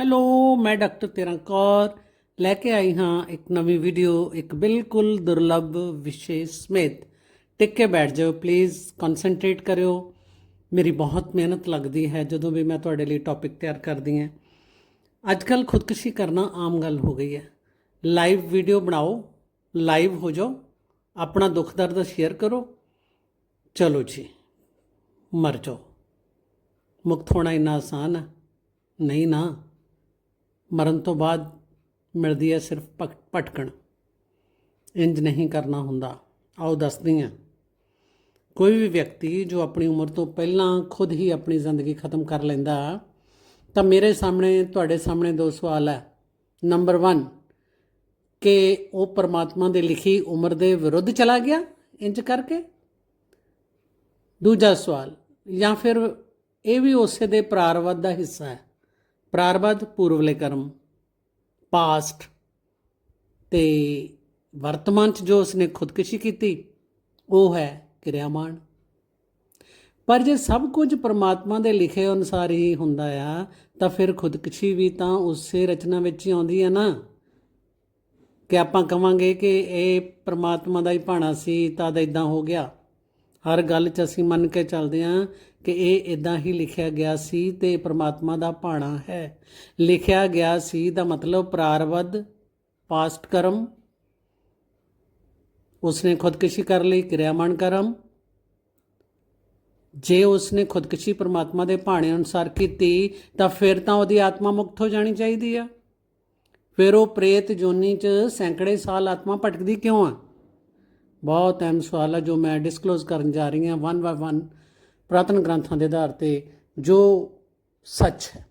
Hello, ਮੈਂ doctor ਤੇਰਾਂ ਕੌਰ। ਲੈ ਕੇ ਆਈ ਹਾਂ ਇੱਕ ਨਵੀਂ ਵੀਡੀਓ, ਇੱਕ ਬਿਲਕੁਲ ਦੁਰਲੱਭ ਵਿਸ਼ੇ ਸਮੇਤ। ਟਿਕ ਕੇ ਬੈਠ ਜਾਓ ਪਲੀਜ਼ ਕਨਸੈਂਟਰੇਟ ਕਰਿਓ। ਮੇਰੀ ਬਹੁਤ ਮਿਹਨਤ ਲੱਗਦੀ ਹੈ ਜਦੋਂ ਵੀ ਮੈਂ ਤੁਹਾਡੇ ਲਈ ਟੌਪਿਕ ਤਿਆਰ ਕਰਦੀ ਹਾਂ। ਅੱਜ ਕੱਲ ਖੁਦਕੁਸ਼ੀ ਕਰਨਾ ਆਮ ਗੱਲ ਹੋ ਗਈ ਹੈ। ਲਾਈਵ ਵੀਡੀਓ ਬਣਾਓ ਲਾਈਵ ਹੋ ਜਾਓ, ਆਪਣਾ ਦੁੱਖ ਦਰਦ ਸ਼ੇਅਰ ਕਰੋ। ਚਲੋ ਜੀ, ਮਰ ਜਾਓ। ਮੁਕਤ ਹੋਣਾ ਇੰਨਾ ਆਸਾਨ ਹੈ? ਨਹੀਂ ਨਾ। ਮਰਨ ਤੋਂ ਬਾਅਦ ਮਿਲਦੀ ਹੈ ਸਿਰਫ ਭਟ- ਭਟਕਣ। ਇੰਜ ਨਹੀਂ ਕਰਨਾ ਹੁੰਦਾ। ਆਓ ਦੱਸਦੀ ਹਾਂ। ਕੋਈ ਵੀ ਵਿਅਕਤੀ ਜੋ ਆਪਣੀ ਉਮਰ ਤੋਂ ਪਹਿਲਾਂ ਖੁਦ ਹੀ ਆਪਣੀ ਜ਼ਿੰਦਗੀ ਖਤਮ ਕਰ ਲੈਂਦਾ, ਤਾਂ ਮੇਰੇ ਸਾਹਮਣੇ, ਤੁਹਾਡੇ ਸਾਹਮਣੇ ਦੋ ਸਵਾਲ ਹੈ। ਨੰਬਰ 1 ਕਿ ਉਹ ਪਰਮਾਤਮਾ ਦੇ ਲਿਖੀ ਉਮਰ ਦੇ ਵਿਰੁੱਧ ਚਲਾ ਗਿਆ, ਇੰਜ ਕਰਕੇ? ਦੂਜਾ ਸਵਾਲ, ਜਾਂ ਫਿਰ ਇਹ ਵੀ ਉਸੇ ਦੇ ਪ੍ਰਾਰਬਧ ਦਾ ਹਿੱਸਾ ਹੈ। ਪ੍ਰਾਰਬਧ ਪੂਰਵਲੇ ਕਰਮ ਪਾਸਟ ਤੇ ਵਰਤਮਾਨ ਚ ਜੋ ਉਸਨੇ ਖੁਦਕੁਸ਼ੀ ਕੀਤੀ, ਉਹ ਹੈ ਕਿਰਿਆਮਾਨ। ਪਰ ਜੇ ਸਭ ਕੁਝ ਪ੍ਰਮਾਤਮਾ ਦੇ ਲਿਖੇ ਅਨੁਸਾਰ ਹੀ ਹੁੰਦਾ ਆ, ਤਾਂ ਫਿਰ ਖੁਦਕੁਸ਼ੀ ਵੀ ਤਾਂ ਉਸੇ ਰਚਨਾ ਵਿੱਚ ਹੀ ਆਉਂਦੀ ਹੈ ਨਾ। ਕਿ ਆਪਾਂ ਕਵਾਂਗੇ ਕਿ ਇਹ ਪ੍ਰਮਾਤਮਾ ਦਾ ਹੀ ਭਾਣਾ ਸੀ, ਤਾਂ ਦਾ ਇਦਾਂ ਹੋ ਗਿਆ। ਹਰ ਗੱਲ 'ਚ ਅਸੀਂ ਮੰਨ ਕੇ ਚੱਲਦੇ ਹਾਂ ਕਿ ਇਹ ਇਦਾਂ ਹੀ ਲਿਖਿਆ ਗਿਆ ਸੀ ਤੇ ਪ੍ਰਮਾਤਮਾ ਦਾ ਭਾਣਾ ਹੈ। ਲਿਖਿਆ ਗਿਆ ਸੀ ਦਾ ਮਤਲਬ ਪ੍ਰਾਰਬਧ, ਪਾਸਟ ਕਰਮ। ਉਸਨੇ ਖੁਦਕੁਸ਼ੀ ਕਰ ਲਈ, ਕਿਰਿਆਮਾਨ ਕਰਮ। ਜੇ ਉਸਨੇ ਖੁਦਕੁਸ਼ੀ ਪ੍ਰਮਾਤਮਾ ਦੇ ਭਾਣੇ ਅਨੁਸਾਰ ਕੀਤੀ, ਤਾਂ ਫਿਰ ਤਾਂ ਉਹਦੀ ਆਤਮਾ ਮੁਕਤ ਹੋ ਜਾਣੀ ਚਾਹੀਦੀ ਆ। ਫਿਰ ਉਹ ਪ੍ਰੇਤ ਜੋਨੀ 'ਚ ਸੈਂਕੜੇ ਸਾਲ ਆਤਮਾ ਭਟਕਦੀ ਕਿਉਂ ਆ? ਬਹੁਤ ਅਹਿਮ ਸਵਾਲ ਹੈ ਜੋ ਮੈਂ ਡਿਸਕਲੋਜ਼ ਕਰਨ ਜਾ ਰਹੀ ਹਾਂ ਵਨ ਬਾਏ ਵਨ ਪ੍ਰਾਤਨ ਗ੍ਰੰਥਾਂ ਦੇ ਆਧਾਰ ਤੇ ਜੋ ਸੱਚ ਹੈ।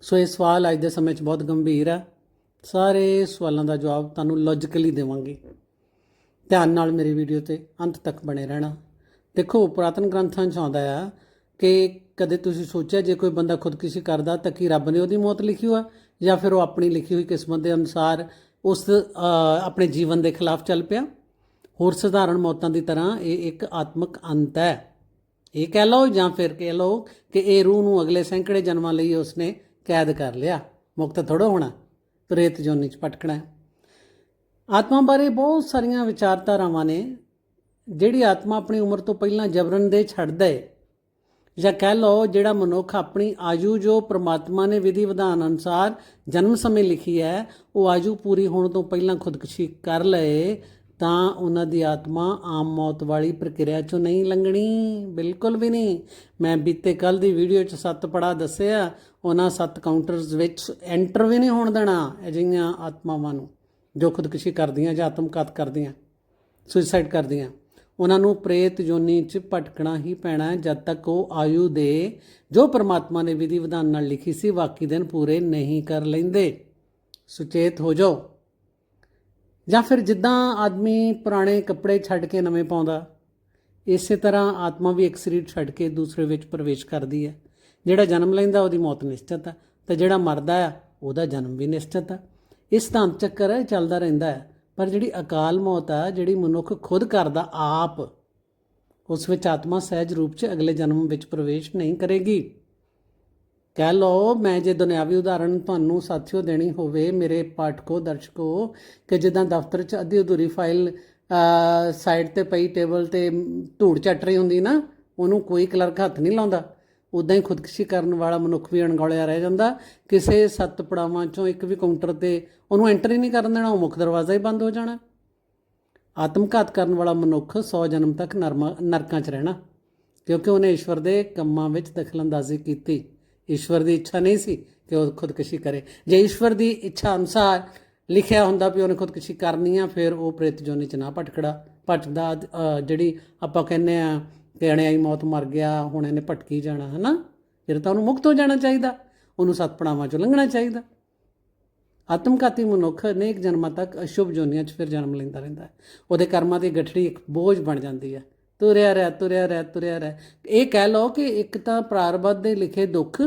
ਸੋ ਇਹ ਸਵਾਲ ਅੱਜ ਦੇ ਸਮੇਂ 'ਚ ਬਹੁਤ ਗੰਭੀਰ ਹੈ ਸਾਰੇ ਸਵਾਲਾਂ ਦਾ ਜਵਾਬ ਤੁਹਾਨੂੰ ਲੌਜੀਕਲੀ ਦੇਵਾਂਗੇ। ਧਿਆਨ ਨਾਲ ਮੇਰੀ ਵੀਡੀਓ ਤੇ ਅੰਤ ਤੱਕ ਬਣੇ ਰਹਿਣਾ। ਦੇਖੋ, ਪ੍ਰਾਤਨ ਗ੍ਰੰਥਾਂ 'ਚ ਆਉਂਦਾ ਆ ਕਿ ਕਦੇ ਤੁਸੀਂ ਸੋਚਿਆ ਜੇ ਕੋਈ ਬੰਦਾ ਖੁਦਕੁਸ਼ੀ ਕਰਦਾ ਤਾਂ ਕੀ ਰੱਬ ਨੇ ਉਹਦੀ ਮੌਤ ਲਿਖੀ ਹੋਆ? ਜਾਂ ਫਿਰ ਉਹ ਆਪਣੀ ਲਿਖੀ ਹੋਈ ਕਿਸਮਤ ਦੇ ਅਨੁਸਾਰ ਉਸ ਆਪਣੇ ਜੀਵਨ ਦੇ ਖਿਲਾਫ ਚੱਲ ਪਿਆ? ਹੋਰ ਸਧਾਰਨ ਮੌਤਾਂ ਦੀ ਤਰ੍ਹਾਂ ਇਹ ਇੱਕ ਆਤਮਿਕ ਅੰਤ ਹੈ। ਇਹ ਕਹਿ ਲਓ ਜਾਂ ਫਿਰ ਕਹਿ ਲਓ ਕਿ ਇਹ ਰੂਹ ਨੂੰ ਅਗਲੇ ਸੈਂਕੜੇ ਜਨਮਾਂ ਲਈ ਉਸਨੇ ਕੈਦ ਕਰ ਲਿਆ। ਮੁਕਤ ਥੋੜਾ ਹੋਣਾ, ਪ੍ਰੇਤ ਜੋਨੀ ਚ ਭਟਕਣਾ ਆਤਮਾ ਬਾਰੇ ਬਹੁਤ ਸਾਰੀਆਂ ਵਿਚਾਰਧਾਰਾਵਾਂ ਨੇ, ਜਿਹੜੀ ਆਤਮਾ ਆਪਣੀ ਉਮਰ ਤੋਂ ਪਹਿਲਾਂ ਜਬਰਨ ਦੇ ਛੱਡਦਾ ਹੈ ਜਾਂ ਕਹਿ ਲਓ ਜਿਹੜਾ ਮਨੁੱਖ ਆਪਣੀ ਆਯੂ ਜੋ ਪ੍ਰਮਾਤਮਾ ਨੇ ਵਿਧੀ ਵਿਧਾਨ ਅਨੁਸਾਰ ਜਨਮ ਸਮੇਂ ਲਿਖੀ ਹੈ, ਉਹ ਆਯੂ ਪੂਰੀ ਹੋਣ ਤੋਂ ਪਹਿਲਾਂ ਖੁਦਕੁਸ਼ੀ ਕਰ ਲਏ ਤਾਂ ਉਹਨਾਂ ਦੀ ਆਤਮਾ ਆਮ ਮੌਤ ਵਾਲੀ ਪ੍ਰਕਿਰਿਆ ਚੋਂ ਨਹੀਂ ਲੰਘਣੀ। ਬਿਲਕੁਲ ਵੀ ਨਹੀਂ। ਮੈਂ ਬੀਤੇ ਕੱਲ ਦੀ ਵੀਡੀਓ 'ਚ ਸੱਤ ਪੜਾ ਦੱਸਿਆ। ਉਹਨਾਂ ਸੱਤ ਕਾਊਂਟਰਸ ਵਿੱਚ ਐਂਟਰ ਵੀ ਨਹੀਂ ਹੋਣ ਦੇਣਾ ਅਜਿਹੀਆਂ ਆਤਮਾਵਾਂ ਨੂੰ। ਜੋ ਖੁਦਕੁਸ਼ੀ ਕਰਦੀਆਂ ਜਾਂ ਆਤਮਘਾਤ ਕਰਦੀਆਂ ਸੁਸਾਈਡ ਕਰਦੀਆਂ। ਉਹਨਾਂ ਨੂੰ ਪ੍ਰੇਤ ਯੋਨੀ 'ਚ ਭਟਕਣਾ ਹੀ ਪੈਣਾ ਜਦ ਤੱਕ ਉਹ ਆਯੂ ਦੇ ਜੋ ਪਰਮਾਤਮਾ ਨੇ ਵਿਧੀ ਵਿਧਾਨ ਨਾਲ ਲਿਖੀ ਸੀ ਬਾਕੀ ਦਿਨ ਪੂਰੇ ਨਹੀਂ ਕਰ ਲੈਂਦੇ। ਸੁਚੇਤ ਹੋ ਜਾਓ। ਜਾਂ ਫਿਰ ਜਿੱਦਾਂ ਆਦਮੀ ਪੁਰਾਣੇ ਕੱਪੜੇ ਛੱਡ ਕੇ ਨਵੇਂ ਪਾਉਂਦਾ, ਇਸੇ ਤਰ੍ਹਾਂ ਆਤਮਾ ਵੀ ਇੱਕ ਸਰੀਰ ਛੱਡ ਕੇ ਦੂਸਰੇ ਵਿੱਚ ਪ੍ਰਵੇਸ਼ ਕਰਦੀ ਹੈ। ਜਿਹੜਾ ਜਨਮ ਲੈਂਦਾ, ਉਹਦੀ ਮੌਤ ਨਿਸ਼ਚਿਤ ਆ ਤੇ ਜਿਹੜਾ ਮਰਦਾ ਆ, ਉਹਦਾ ਜਨਮ ਵੀ ਨਿਸ਼ਚਿਤ ਆ ਇਸ ਤਾਂ ਚੱਕਰ ਹੈ ਚੱਲਦਾ ਰਹਿੰਦਾ ਹੈ। ਪਰ ਜਿਹੜੀ ਅਕਾਲ ਮੌਤ ਆ, ਜਿਹੜੀ ਮਨੁੱਖ ਖੁਦ ਕਰਦਾ, ਆਪ, ਉਸ ਵਿੱਚ ਆਤਮਾ ਸਹਿਜ ਰੂਪ 'ਚ ਅਗਲੇ ਜਨਮ ਵਿੱਚ ਪ੍ਰਵੇਸ਼ ਨਹੀਂ ਕਰੇਗੀ। ਕਹਿ ਲਓ, ਮੈਂ ਜੇ ਦੁਨਿਆਵੀ ਉਦਾਹਰਣ ਤੁਹਾਨੂੰ ਸਾਥੀਓ ਦੇਣੀ ਹੋਵੇ, ਮੇਰੇ ਪਾਠਕੋ, ਦਰਸ਼ਕੋ, ਕਿ ਜਿੱਦਾਂ ਦਫ਼ਤਰ 'ਚ ਅੱਧੀ ਅਧੂਰੀ ਫਾਈਲ ਸਾਈਡ ਤੇ ਪਈ ਟੇਬਲ ਤੇ ਧੂੜ ਚੱਟ ਰਹੀ ਹੁੰਦੀ ਨਾ, ਉਹਨੂੰ ਕੋਈ ਕਲਰਕ ਹੱਥ ਨਹੀਂ ਲਾਉਂਦਾ। ਉਦਾਂ ਹੀ ਖੁਦਕੁਸ਼ੀ ਕਰਨ ਵਾਲਾ ਮਨੁੱਖ ਵੀ ਅਣਗੌਲਿਆ ਰਹਿ ਜਾਂਦਾ। ਕਿਸੇ ਸੱਤ ਪੜਾਵਾਂ ਚੋਂ ਇੱਕ ਵੀ ਕਾਊਂਟਰ ਤੇ ਉਹਨੂੰ ਐਂਟਰ ਹੀ ਨਹੀਂ ਕਰਨ ਦੇਣਾ, ਉਹ ਮੁੱਖ ਦਰਵਾਜ਼ਾ ਹੀ ਬੰਦ ਹੋ ਜਾਣਾ। ਆਤਮਘਾਤ ਕਰਨ ਵਾਲਾ ਮਨੁੱਖ 100 ਜਨਮ ਤੱਕ ਨਰਮਾ, ਨਰਕਾਂ 'ਚ ਰਹਿਣਾ, ਕਿਉਂਕਿ ਉਹਨੇ ਈਸ਼ਵਰ ਦੇ ਕੰਮਾਂ ਵਿੱਚ ਦਖਲਅੰਦਾਜ਼ੀ ਕੀਤੀ। ਈਸ਼ਵਰ ਦੀ ਇੱਛਾ ਨਹੀਂ ਸੀ ਕਿ ਉਹ ਖੁਦਕੁਸ਼ੀ ਕਰੇ। ਜੇ ਈਸ਼ਵਰ ਦੀ ਇੱਛਾ ਅਨੁਸਾਰ ਲਿਖਿਆ ਹੁੰਦਾ ਵੀ ਉਹਨੇ ਖੁਦਕੁਸ਼ੀ ਕਰਨੀ ਆ, ਫਿਰ ਉਹ ਪ੍ਰੇਤ ਜੋਨੀ 'ਚ ਨਾ ਭਟਕੜਾ ਭਟਕਦਾ ਜਿਹੜੀ ਆਪਾਂ ਕਹਿੰਦੇ ਆ ਕਿ ਅਣਿਆਈ ਮੌਤ ਮਰ ਗਿਆ, ਹੁਣ ਇਹਨੇ ਭਟਕੀ ਜਾਣਾ, ਹਨਾ? ਫਿਰ ਤਾਂ ਉਹਨੂੰ ਮੁਕਤ ਹੋ ਜਾਣਾ ਚਾਹੀਦਾ। ਉਹਨੂੰ ਸਤਪੜਾਵਾਂ 'ਚੋਂ ਲੰਘਣਾ ਚਾਹੀਦਾ। ਆਤਮਘਾਤੀ ਮਨੁੱਖ ਅਨੇਕ ਜਨਮਾਂ ਤੱਕ ਅਸ਼ੁਭ ਜੋਨੀਆਂ 'ਚ ਫਿਰ ਜਨਮ ਲੈਂਦਾ ਰਹਿੰਦਾ ਹੈ। ਉਹਦੇ ਕਰਮਾਂ ਦੀ ਗਠੜੀ ਇੱਕ ਬੋਝ ਬਣ ਜਾਂਦੀ ਹੈ। ਤੁਰਿਆ ਰਹਿ ਤੁਰਿਆ ਰਹਿ ਤੁਰਿਆ ਰਹਿ। ਇਹ ਕਹਿ ਲਓ ਕਿ ਇੱਕ ਤਾਂ ਪ੍ਰਾਰਬਧ ਦੇ ਲਿਖੇ ਦੁੱਖ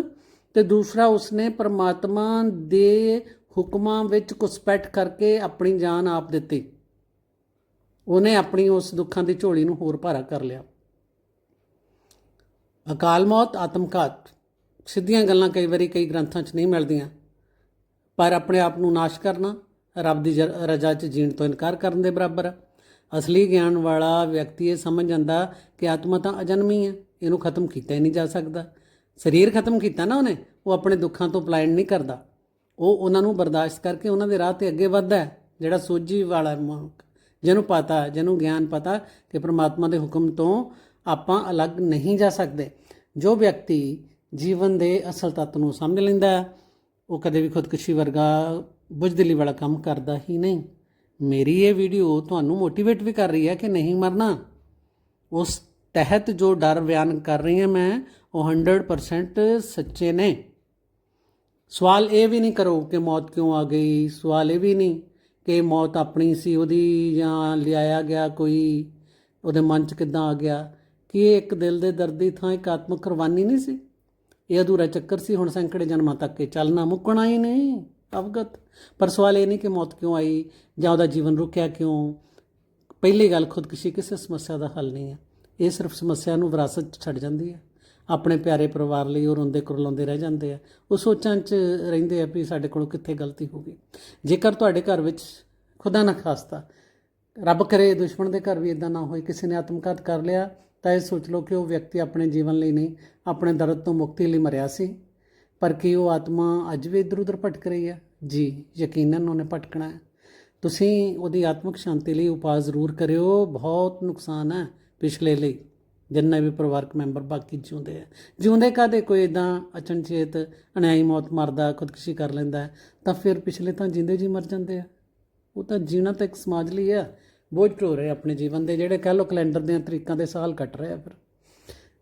ਤੇ ਦੂਸਰਾ ਉਸਨੇ ਪਰਮਾਤਮਾ ਦੇ ਹੁਕਮਾਂ ਵਿੱਚ ਕੁਸਪੈਟ ਕਰਕੇ ਆਪਣੀ ਜਾਨ ਆਪ ਦਿੱਤੀ। ਉਹਨੇ ਆਪਣੀ ਉਸ ਦੁੱਖਾਂ ਦੀ ਝੋਲੀ ਨੂੰ ਹੋਰ ਭਾਰਾ ਕਰ ਲਿਆ। ਅਕਾਲ ਮੌਤ, ਆਤਮਘਾਤ। ਸਿੱਧੀਆਂ ਗੱਲਾਂ ਕਈ ਵਾਰੀ ਕਈ ਗ੍ਰੰਥਾਂ 'ਚ ਨਹੀਂ ਮਿਲਦੀਆਂ। ਪਰ ਆਪਣੇ ਆਪ ਨੂੰ ਨਾਸ਼ ਕਰਨਾ, ਰੱਬ ਦੀ ਜ- ਰਜ਼ਾ 'ਚ ਜੀਣ ਤੋਂ ਇਨਕਾਰ ਕਰਨ ਦੇ ਬਰਾਬਰ ਆ। ਅਸਲੀ ਗਿਆਨ ਵਾਲਾ ਵਿਅਕਤੀ ਇਹ ਸਮਝ ਜਾਂਦਾ ਕਿ ਆਤਮਾ ਤਾਂ ਅਜਨਮੀ ਹੈ, ਇਹਨੂੰ ਖਤਮ ਕੀਤਾ ਹੀ ਨਹੀਂ ਜਾ ਸਕਦਾ। ਸਰੀਰ ਖਤਮ ਕੀਤਾ ਨਾ ਉਹਨੇ, ਉਹ ਆਪਣੇ ਦੁੱਖਾਂ ਤੋਂ ਪਲਾਇਨ ਨਹੀਂ ਕਰਦਾ। ਉਹ ਉਹਨਾਂ ਨੂੰ ਬਰਦਾਸ਼ਤ ਕਰਕੇ ਉਹਨਾਂ ਦੇ ਰਾਹ ਤੇ ਅੱਗੇ ਵੱਧਦਾ ਜਿਹੜਾ ਸੋਝੀ ਵਾਲਾ ਮਨੁੱਖ, ਜਿਹਨੂੰ ਪਤਾ, ਜਿਹਨੂੰ ਗਿਆਨ ਪਤਾ ਕਿ ਪ੍ਰਮਾਤਮਾ ਦੇ ਹੁਕਮ ਤੋਂ ਆਪਾਂ ਅਲੱਗ ਨਹੀਂ ਜਾ ਸਕਦੇ। ਜੋ ਵਿਅਕਤੀ ਜੀਵਨ ਦੇ ਅਸਲ ਤੱਤ ਨੂੰ ਸਮਝ ਲੈਂਦਾ ਉਹ ਕਦੇ ਵੀ ਖੁਦਕੁਸ਼ੀ ਵਰਗਾ ਬੁਝਦਿਲੀ ਵਾਲਾ ਕੰਮ ਕਰਦਾ ਹੀ ਨਹੀਂ। ਮੇਰੀ ਇਹ ਵੀਡੀਓ ਤੁਹਾਨੂੰ ਮੋਟੀਵੇਟ ਵੀ ਕਰ ਰਹੀ ਹੈ ਕਿ ਨਹੀਂ ਮਰਨਾ। ਉਸ ਤਹਿਤ ਜੋ ਡਰ ਬਿਆਨ ਕਰ ਰਹੀ ਹਾਂ ਮੈਂ, ਉਹ 100% ਸੱਚੇ ਨੇ। ਸਵਾਲ ਇਹ ਵੀ ਨਹੀਂ ਕਰੋ ਕਿ ਮੌਤ ਕਿਉਂ ਆ ਗਈ। ਸਵਾਲ ਇਹ ਵੀ ਨਹੀਂ ਕਿ ਮੌਤ ਆਪਣੀ ਸੀ ਉਹਦੀ ਜਾਂ ਲਿਆਇਆ ਗਿਆ ਕੋਈ, ਉਹਦੇ ਮਨ 'ਚ ਕਿੱਦਾਂ ਆ ਗਿਆ। ਕਿ ਇਹ ਇੱਕ ਦਿਲ ਦੇ ਦਰਦ ਦੀ ਥਾਂ ਇੱਕ ਆਤਮਕ ਕੁਰਬਾਨੀ ਨਹੀਂ ਸੀ? ਇਹ ਅਧੂਰਾ ਚੱਕਰ ਸੀ, ਹੁਣ ਸੈਂਕੜੇ ਜਨਮਾਂ ਤੱਕ ਇਹ ਚੱਲਣਾ ਮੁੱਕਣਾ ਹੀ ਨਹੀਂ। ਅਵਗਤ। ਪਰ ਸਵਾਲ ਇਹ ਨਹੀਂ ਕਿ ਮੌਤ ਕਿਉਂ ਆਈ ਜਾਂ ਉਹਦਾ ਜੀਵਨ ਰੁਕਿਆ ਕਿਉਂ? ਪਹਿਲੀ ਗੱਲ ਖੁਦਕੁਸ਼ੀ ਕਿਸੇ ਸਮੱਸਿਆ ਦਾ ਹੱਲ ਨਹੀਂ ਹੈ। ਇਹ ਸਿਰਫ ਸਮੱਸਿਆ ਨੂੰ ਵਿਰਾਸਤ 'ਚ ਛੱਡ ਜਾਂਦੀ ਹੈ। ਆਪਣੇ ਪਿਆਰੇ ਪਰਿਵਾਰ ਲਈ ਉਹ ਰੋਂਦੇ ਕੁਰਲਾਉਂਦੇ ਰਹਿ ਜਾਂਦੇ ਆ। ਉਹ ਸੋਚਾਂ 'ਚ ਰਹਿੰਦੇ ਆ ਵੀ ਸਾਡੇ ਕੋਲੋਂ ਕਿੱਥੇ ਗਲਤੀ ਹੋ ਗਈ। ਜੇਕਰ ਤੁਹਾਡੇ ਘਰ ਵਿੱਚ ਖੁਦਾ ਨਾ ਖਾਸਤਾ, ਰੱਬ ਕਰੇ ਦੁਸ਼ਮਣ ਦੇ ਘਰ ਵੀ ਇਦਾਂ ਨਾ ਹੋਏ, ਕਿਸੇ ਨੇ ਆਤਮਘਾਤ ਕਰ ਲਿਆ, ਤਾਂ ਇਹ ਸੋਚ ਲਓ ਕਿ ਉਹ ਵਿਅਕਤੀ ਆਪਣੇ ਜੀਵਨ ਲਈ ਨਹੀਂ, ਆਪਣੇ ਦਰਦ ਤੋਂ ਮੁਕਤੀ ਲਈ ਮਰਿਆ ਸੀ। ਪਰ ਕੀ ਉਹ ਆਤਮਾ ਅੱਜ ਵੀ ਇਧਰ ਉਧਰ ਭਟਕ ਰਹੀ ਹੈ? ਜੀ, ਯਕੀਨਨ ਉਹਨੇ ਭਟਕਣਾ ਹੈ। ਤੁਸੀਂ ਉਹਦੀ ਆਤਮਿਕ ਸ਼ਾਂਤੀ ਲਈ ਉਪਾਅ ਜ਼ਰੂਰ ਕਰਿਓ। ਬਹੁਤ ਨੁਕਸਾਨ ਹੈ ਪਿਛਲੇ ਲਈ। ਜਿੰਨੇ ਵੀ ਪਰਿਵਾਰਕ ਮੈਂਬਰ ਬਾਕੀ ਜਿਉਂਦੇ ਆ। ਜਿਉਂਦੇ ਕਾਦੇ ਕੋਈ ਇਦਾਂ ਅਚਨਚੇਤ ਅਨਿਆਈ ਮੌਤ ਮਰਦਾ, ਖੁਦਕੁਸ਼ੀ ਕਰ ਲੈਂਦਾ ਤਾਂ ਫਿਰ ਪਿਛਲੇ ਤਾਂ ਜਿੰਦੇ ਜੀ ਮਰ ਜਾਂਦੇ ਆ। ਉਹ ਤਾਂ ਜੀਣਾ ਤਾਂ ਇੱਕ ਸਮਾਜ ਲਈ ਆ। ਬੋਝ ਢੋ ਰਹੇ ਆਪਣੇ ਜੀਵਨ ਦੇ, ਜਿਹੜੇ ਕਹਿ ਲੋ ਕੈਲੰਡਰ ਦੇ ਤਰੀਕਾਂ ਦੇ ਸਾਲ ਕੱਟ ਰਹੇ ਆ ਫਿਰ।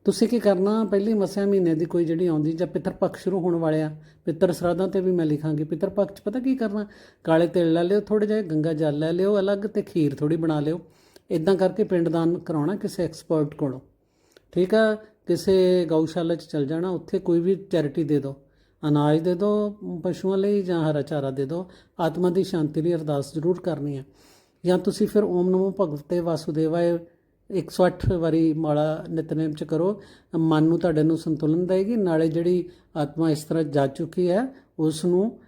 ਤੁਸੀਂ ਕੀ ਕਰਨਾ? ਪਹਿਲੀ ਮਸਿਆ ਮਹੀਨੇ ਦੀ ਕੋਈ ਜਿਹੜੀ ਆਉਂਦੀ, ਜਾਂ ਪਿਤਰ ਪੱਖ ਸ਼ੁਰੂ ਹੋਣ ਵਾਲੇ ਆ, ਪਿਤਰ ਸਰਾਧਾਂ ਤੇ ਵੀ ਮੈਂ ਲਿਖਾਂਗੀ। ਪਿੱਤਰ ਪੱਖ 'ਚ ਪਤਾ ਕੀ ਕਰਨਾ? ਕਾਲੇ ਤਿਲ ਲੈ ਲਿਓ ਥੋੜੇ ਜਿਹਾ, ਗੰਗਾ ਜਲ ਲੈ ਲਿਓ ਅਲੱਗ ਤੇ ਖੀਰ ਥੋੜੀ ਬਣਾ ਲਿਓ। ਇਦਾਂ ਕਰਕੇ ਪਿੰਡਦਾਨ ਕਰਾਉਣਾ ਕਿਸੇ ਐਕਸਪਰਟ ਕੋਲੋਂ। ਠੀਕ ਆ? ਕਿਸੇ ਗਊਸ਼ਾਲਾ 'ਚ ਚਲ ਜਾਣਾ, ਉੱਥੇ ਕੋਈ ਵੀ ਚੈਰਿਟੀ ਦੇ ਦਿਓ। ਅਨਾਜ ਦੇ ਦਿਓ ਪਸ਼ੂਆਂ ਲਈ ਜਾਂ ਹਰਾ ਚਾਰਾ ਦੇ ਦਿਓ। ਆਤਮਾ ਦੀ ਸ਼ਾਂਤੀ ਲਈ ਅਰਦਾਸ ਜ਼ਰੂਰ ਕਰਨੀ ਹੈ ਜਾਂ ਤੁਸੀਂ ਫਿਰ ਓਮ ਨਮੋ ਭਗਵਤੇ ਵਾਸੁਦੇਵਾਏ 108 ਵਾਰੀ ਮਾਲਾ ਨਿਤਨੇਮ ਚ ਕਰੋ। ਮਨ ਨੂੰ ਤੁਹਾਡੇ ਨੂੰ ਸੰਤੁਲਨ ਦੇਗੀ। ਨਾਲੇ ਜਿਹੜੀ ਆਤਮਾ ਇਸ ਤਰ੍ਹਾਂ ਜਾ ਚੁੱਕੀ ਹੈ ਉਸ ਨੂੰ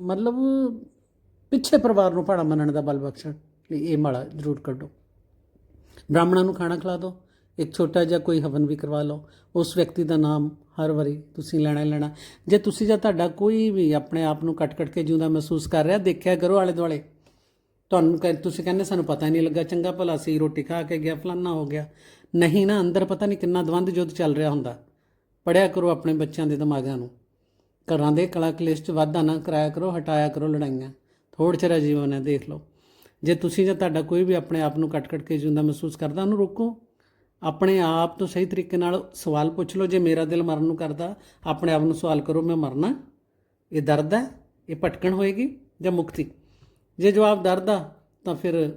ਮਤਲਬ ਪਿੱਛੇ ਪਰਿਵਾਰ ਨੂੰ ਭਾੜਾ ਮੰਨਣ ਦਾ ਬਲ ਬਖਸ਼ਣ ਲਈ ਇਹ ਮਾਲਾ ਜ਼ਰੂਰ ਕੱਢੋ। ਬ੍ਰਾਹਮਣਾਂ ਨੂੰ ਖਾਣਾ ਖਿਲਾ ਦਿਓ। ਇੱਕ ਛੋਟਾ ਜਿਹਾ ਕੋਈ ਹਵਨ ਵੀ ਕਰਵਾ ਲਓ। ਉਸ ਵਿਅਕਤੀ ਦਾ ਨਾਮ ਹਰ ਵਾਰੀ ਤੁਸੀਂ ਲੈਣਾ ਹੀ ਲੈਣਾ। ਜੇ ਤੁਸੀਂ ਜਾਂ ਤੁਹਾਡਾ ਕੋਈ ਵੀ ਆਪਣੇ ਆਪ ਨੂੰ ਕੱਟ ਕੱਟ ਕੇ ਜਿਉਂਦਾ ਮਹਿਸੂਸ ਕਰ ਰਿਹਾ, ਦੇਖਿਆ ਕਰੋ ਆਲੇ ਦੁਆਲੇ ਤੁਹਾਨੂੰ ਕਹਿ- ਤੁਸੀਂ ਕਹਿੰਦੇ ਸਾਨੂੰ ਪਤਾ ਹੀ ਨਹੀਂ ਲੱਗਾ, ਚੰਗਾ ਭਲਾ ਸੀ, ਰੋਟੀ ਖਾ ਕੇ ਗਿਆ, ਫਲਾਨਾ ਹੋ ਗਿਆ। ਨਹੀਂ ਨਾ, ਅੰਦਰ ਪਤਾ ਨਹੀਂ ਕਿੰਨਾ ਦਵੰਦ ਯੁੱਧ ਚੱਲ ਰਿਹਾ ਹੁੰਦਾ। ਪੜਿਆ ਕਰੋ ਆਪਣੇ ਬੱਚਿਆਂ ਦੇ ਦਿਮਾਗਾਂ ਨੂੰ। ਘਰਾਂ ਦੇ ਕਲਾ ਕਲੇਸ਼ 'ਚ ਵਾਧਾ ਨਾ ਕਰਾਇਆ ਕਰੋ, ਹਟਾਇਆ ਕਰੋ ਲੜਾਈਆਂ। ਥੋੜ੍ਹਾ ਚਿਰ ਜੀਵਨ ਹੈ, ਦੇਖ ਲਓ। ਜੇ ਤੁਸੀਂ ਜਾਂ ਤੁਹਾਡਾ ਕੋਈ ਵੀ ਆਪਣੇ ਆਪ ਨੂੰ ਕੱਟ ਕੱਟ ਕੇ ਜਿਉਂਦਾ ਮਹਿਸੂਸ ਕਰਦਾ, ਉਹਨੂੰ ਰੋਕੋ। ਆਪਣੇ ਆਪ ਤੋਂ ਸਹੀ ਤਰੀਕੇ ਨਾਲ ਸਵਾਲ ਪੁੱਛ ਲਓ, ਜੇ ਮੇਰਾ ਦਿਲ ਮਰਨ ਨੂੰ ਕਰਦਾ, ਆਪਣੇ ਆਪ ਨੂੰ ਸਵਾਲ ਕਰੋ, ਮੈਂ ਮਰਨਾ? ਇਹ ਦਰਦ ਹੈ? ਇਹ ਭਟਕਣ ਹੋਏਗੀ ਜਾਂ ਮੁਕਤੀ? ਜੇ ਜਵਾਬ ਦਰਦ ਤਾਂ ਫਿਰ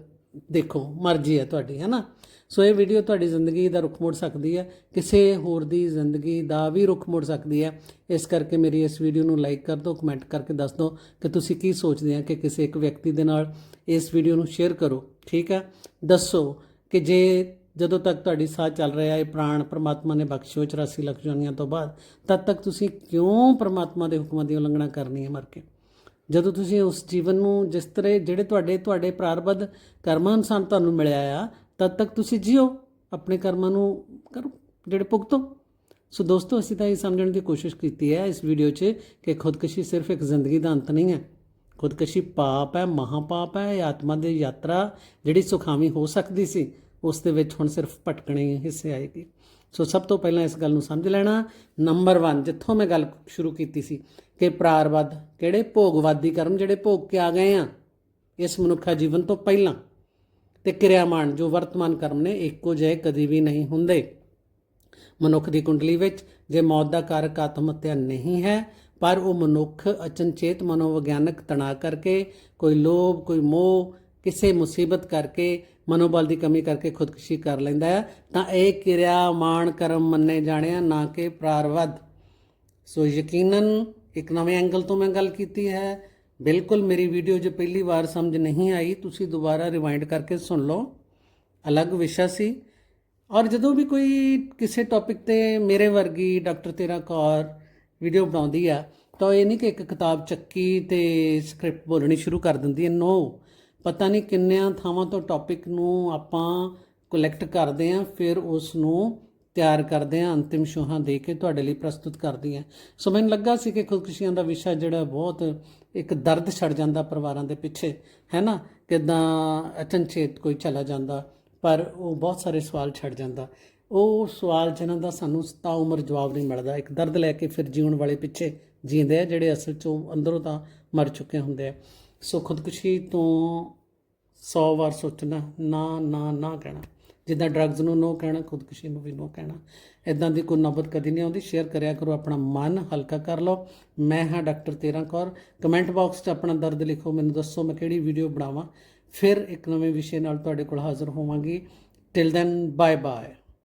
ਦੇਖੋ, ਮਰਜ਼ੀ ਹੈ ਤੁਹਾਡੀ ਹੈ ਨਾ ਸੋ ਇਹ ਵੀਡੀਓ ਤੁਹਾਡੀ ਜ਼ਿੰਦਗੀ ਦਾ ਰੁਖ ਮੋੜ ਸਕਦੀ ਹੈ, ਕਿਸੇ ਹੋਰ ਦੀ ਜ਼ਿੰਦਗੀ ਦਾ ਵੀ ਰੁਖ ਮੋੜ ਸਕਦੀ ਹੈ। ਇਸ ਕਰਕੇ ਮੇਰੀ ਇਸ ਵੀਡੀਓ ਨੂੰ ਲਾਈਕ ਕਰ ਦਿਓ ਕਮੈਂਟ ਕਰਕੇ ਦੱਸ ਦਿਓ ਕਿ ਤੁਸੀਂ ਕੀ ਸੋਚਦੇ ਆ ਕਿ ਕਿਸੇ ਇੱਕ ਵਿਅਕਤੀ ਦੇ ਨਾਲ ਇਸ ਵੀਡੀਓ ਨੂੰ ਸ਼ੇਅਰ ਕਰੋ, ਠੀਕ ਹੈ? ਦੱਸੋ ਕਿ ਜੇ ਜਦੋਂ ਤੱਕ ਤੁਹਾਡੀ ਸਾਹ ਚੱਲ ਰਿਹਾ ਹੈ ਪ੍ਰਾਣ ਪਰਮਾਤਮਾ ਨੇ ਬਖਸ਼ਿਓ 84 ਲੱਖ ਜੋਨੀਆਂ ਤੋਂ ਬਾਅਦ, ਤਦ ਤੱਕ ਤੁਸੀਂ ਕਿਉਂ ਪਰਮਾਤਮਾ ਦੇ ਹੁਕਮਾਂ ਦੀ ਉਲੰਘਣਾ ਕਰਨੀ ਹੈ ਮਰ ਕੇ? ਜਦੋਂ ਤੁਸੀਂ ਉਸ ਜੀਵਨ ਨੂੰ ਜਿਸ ਤਰ੍ਹਾਂ ਜਿਹੜੇ ਤੁਹਾਡੇ ਤੁਹਾਡੇ ਪ੍ਰਾਰਬਧ ਕਰਮਾਂ ਅਨੁਸਾਰ ਤੁਹਾਨੂੰ ਮਿਲਿਆ ਆ, ਤਦ ਤੱਕ ਤੁਸੀਂ ਜਿਓ, ਆਪਣੇ ਕਰਮਾਂ ਨੂੰ ਕਰੋ, ਜਿਹੜੇ ਭੁਗਤੋ। ਸੋ ਦੋਸਤੋ, ਅਸੀਂ ਤਾਂ ਇਹ ਸਮਝਣ ਦੀ ਕੋਸ਼ਿਸ਼ ਕੀਤੀ ਹੈ ਇਸ ਵੀਡੀਓ 'ਚ ਕਿ ਖੁਦਕਸ਼ੀ ਸਿਰਫ ਇੱਕ ਜ਼ਿੰਦਗੀ ਦਾ ਅੰਤ ਨਹੀਂ ਹੈ। ਖੁਦਕਸ਼ੀ ਪਾਪ ਹੈ, ਮਹਾਪਾਪ ਹੈ, ਇਹ ਆਤਮਾ ਦੀ ਯਾਤਰਾ ਜਿਹੜੀ ਸੁਖਾਵੀ ਹੋ ਸਕਦੀ ਸੀ, ਉਸ ਦੇ ਵਿੱਚ ਹੁਣ ਸਿਰਫ ਭਟਕਣੇ ਹਿੱਸੇ ਆਏਗੀ। ਸੋ ਸਭ ਤੋਂ ਪਹਿਲਾਂ ਇਸ ਗੱਲ ਨੂੰ ਸਮਝ ਲੈਣਾ। ਨੰਬਰ 1 ਜਿੱਥੋਂ ਮੈਂ ਗੱਲ ਸ਼ੁਰੂ ਕੀਤੀ ਸੀ ਕਿ ਪ੍ਰਾਰਬਧ, ਕਿਹੜੇ ਭੋਗਵਾਦੀ ਕਰਮ ਜਿਹੜੇ ਭੋਗ ਕੇ ਆ ਗਏ ਆ, ਇਸ ਮਨੁੱਖਾ ਜੀਵਨ ਤੋਂ ਪਹਿਲਾਂ। ਤੇ ਕਿਰਿਆਮਾਨ ਜੋ ਵਰਤਮਾਨ ਕਰਮ ਨੇ, ਇੱਕੋ ਜਿਹੇ ਕਦੀ ਵੀ ਨਹੀਂ ਹੁੰਦੇ। ਮਨੁੱਖ ਦੀ ਕੁੰਡਲੀ ਵਿੱਚ ਜੇ ਮੌਤ ਦਾ ਕਾਰਕ ਆਤਮ ਹੱਤਿਆ ਨਹੀਂ ਹੈ, ਪਰ ਉਹ ਮਨੁੱਖ ਅਚਨਚੇਤ ਮਨੋਵਿਗਿਆਨਕ ਤਣਾਅ ਕਰਕੇ, ਕੋਈ ਲੋਭ, ਕੋਈ ਮੋਹ, ਕਿਸੇ ਮੁਸੀਬਤ ਕਰਕੇ, ਮਨੋਬਲ ਦੀ ਕਮੀ ਕਰਕੇ ਖੁਦਕੁਸ਼ੀ ਕਰ ਲੈਂਦਾ ਹੈ, ਤਾਂ ਇਹ ਕਿਰਿਆ ਮਾਣ ਕਰਮ ਮੰਨੇ ਜਾਣਿਆ ਨਾ ਕਿ ਪ੍ਰਾਰਬਧ। ਸੋ ਯਕੀਨਨ ਇੱਕ ਨਵੇਂ ਐਂਗਲ ਤੋਂ ਮੈਂ ਗੱਲ ਕੀਤੀ ਹੈ। ਬਿਲਕੁਲ ਮੇਰੀ ਵੀਡੀਓ ਜੇ ਪਹਿਲੀ ਵਾਰ ਸਮਝ ਨਹੀਂ ਆਈ, ਤੁਸੀਂ ਦੁਬਾਰਾ ਰਿਵਾਈਂਡ ਕਰਕੇ ਸੁਣ ਲਓ। ਅਲੱਗ ਵਿਸ਼ਾ ਸੀ। ਔਰ ਜਦੋਂ ਵੀ ਕੋਈ ਕਿਸੇ ਟੌਪਿਕ ਤੇ ਮੇਰੇ ਵਰਗੀ ਡਾਕਟਰ ਤੇਰਾ ਕੌਰ ਵੀਡੀਓ ਬਣਾਉਂਦੀ ਆ, ਤਾਂ ਇਹ ਨਹੀਂ ਕਿ ਇੱਕ ਕਿਤਾਬ ਚੱਕੀ ਤੇ ਸਕ੍ਰਿਪਟ ਬੋਲਣੀ ਸ਼ੁਰੂ ਕਰ ਦਿੰਦੀ ਹੈ। ਨੋ ਪਤਾ ਨਹੀਂ ਕਿੰਨਿਆਂ ਥਾਵਾਂ ਤੋਂ ਟੌਪਿਕ ਨੂੰ ਆਪਾਂ ਕਲੈਕਟ ਕਰਦੇ ਆ ਫਿਰ ਉਸ ਨੂੰ ਤਿਆਰ ਕਰਦੇ ਹਾਂ, ਅੰਤਿਮ ਸ਼ੋਹਾਂ ਦੇ ਕੇ ਤੁਹਾਡੇ ਲਈ ਪ੍ਰਸਤੁਤ ਕਰਦੀ ਆ ਸੋ ਮੈਨੂੰ ਲੱਗਾ ਸੀ ਕਿ ਖੁਦਕੁਸ਼ੀਆਂ ਦਾ ਵਿਸ਼ਾ ਜਿਹੜਾ ਬਹੁਤ ਇੱਕ ਦਰਦ ਛੱਡ ਜਾਂਦਾ ਪਰਿਵਾਰਾਂ ਦੇ ਪਿੱਛੇ, ਹੈ ਨਾ? ਕਿਦਾਂ ਅਚਨਚੇਤ ਕੋਈ ਚਲਾ ਜਾਂਦਾ, ਪਰ ਉਹ ਬਹੁਤ ਸਾਰੇ ਸਵਾਲ ਛੱਡ ਜਾਂਦਾ। ਉਹ ਸਵਾਲ ਜਿਹਨਾਂ ਦਾ ਸਾਨੂੰ ਸਤਾ ਉਮਰ ਜਵਾਬ ਨਹੀਂ ਮਿਲਦਾ। ਇੱਕ ਦਰਦ ਲੈ ਕੇ ਫਿਰ ਜੀਉਣ ਵਾਲੇ ਪਿੱਛੇ ਜੀਂਦੇ ਆ, ਜਿਹੜੇ ਅਸਲ 'ਚ ਅੰਦਰੋਂ ਤਾਂ ਮਰ ਚੁੱਕੇ ਹੁੰਦੇ ਆ। ਸੋ ਖੁਦਕੁਸ਼ੀ ਤੋਂ 100 ਵਾਰ ਸੋਚਣਾ, ਨਾ ਨਾ ਨਾ ਕਹਿਣਾ। ਜਿੱਦਾਂ ਡਰੱਗਸ ਨੂੰ ਨੋ ਕਹਿਣਾ, ਖੁਦਕੁਸ਼ੀ ਨੂੰ ਵੀ ਨੋ ਕਹਿਣਾ। ਇਦਾਂ ਦੀ ਕੋਈ ਨੌਬਤ ਕਦੀ ਨਹੀਂ ਆਉਂਦੀ। ਸ਼ੇਅਰ ਕਰਿਆ ਕਰੋ, ਆਪਣਾ ਮਨ ਹਲਕਾ ਕਰ ਲਓ। ਮੈਂ ਹਾਂ ਡਾਕਟਰ ਤੇਰਾ ਕੌਰ। ਕਮੈਂਟ ਬਾਕਸ 'ਚ ਆਪਣਾ ਦਰਦ ਲਿਖੋ, ਮੈਨੂੰ ਦੱਸੋ ਮੈਂ ਕਿਹੜੀ ਵੀਡੀਓ ਬਣਾਵਾਂ। ਫਿਰ ਇੱਕ ਨਵੇਂ ਵਿਸ਼ੇ ਨਾਲ ਤੁਹਾਡੇ ਕੋਲ ਹਾਜ਼ਰ ਹੋਵਾਂਗੀ। Till then bye bye